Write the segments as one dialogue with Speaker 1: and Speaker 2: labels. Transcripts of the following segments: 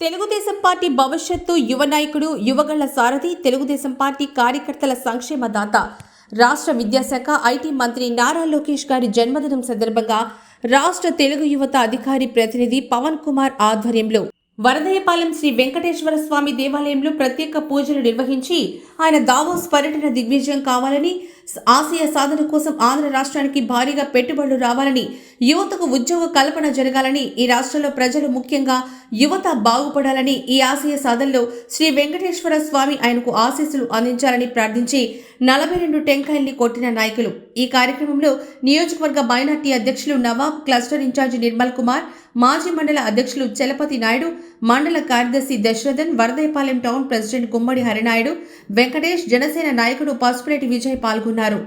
Speaker 1: Telugu Desam party భవిష్యత్తు యువ నాయకుడు యువగళ్ళ సారథి తెలుగుదేశం పార్టీ కార్యకర్తల సంక్షేమ దాత రాష్ట్ర విద్యాశాఖ ఐటీ మంత్రి నారా లోకేష్ గారి జన్మదినం సందర్భంగా రాష్ట్ర తెలుగు యువత అధికారి ప్రతినిధి పవన్ కుమార్ ఆధ్వర్యంలో వరదయపాలెం శ్రీ వెంకటేశ్వర స్వామి దేవాలయంలో ప్రత్యేక పూజలు నిర్వహించి ఆయన దావోస్ పర్యటన దిగ్విజయం కావాలని ఆసియా సాధన కోసం ఆంధ్ర రాష్ట్రానికి భారీగా పెట్టుబడులు రావాలని యువతకు ఉద్యోగ కల్పన జరగాలని ఈ రాష్ట్రంలో ప్రజలు ముఖ్యంగా యువత బాగుపడాలని ఈ ఆసియా సాధనలో శ్రీ వెంకటేశ్వర స్వామి ఆయనకు ఆశీస్సులు అందించాలని ప్రార్థించి నలభై రెండు టెంకాయల్ని కొట్టిన నాయకులు. ఈ కార్యక్రమంలో నియోజకవర్గ మైనార్టీ అధ్యక్షులు నవాబ్ క్లస్టర్ ఇన్ఛార్జి నిర్మల్ కుమార్ మాజీ మండల అధ్యక్షులు చలపతి నాయుడు మండల కార్యదర్శి దశరథన్ వరదయపాలెం టౌన్ ప్రెసిడెంట్ గుమ్మడి హరినాయుడు వెంకటేష్ జనసేన నాయకుడు పసుపులేటి విజయ్ పాల్గొన్నారు
Speaker 2: పాల్గొన్నారు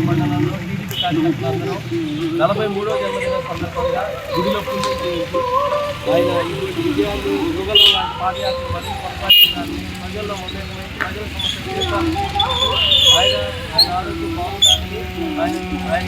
Speaker 2: మండలంలో టీడీపీ కార్యకర్తలందరూ నలభై మూడో జన్మదిన సందర్భంగా గుడిలో పూజ చేయించి ఆయన ఈ విజయాన్ని యుగల లాంటి పాదయాత్ర మరింత కొనసాగించాలని ప్రజల్లో ఉండే ప్రజల సమస్యలు తీర్చాలని ఆయన ఆయన ఆరోగ్యం బాగుండాలని ఆయన ఆయన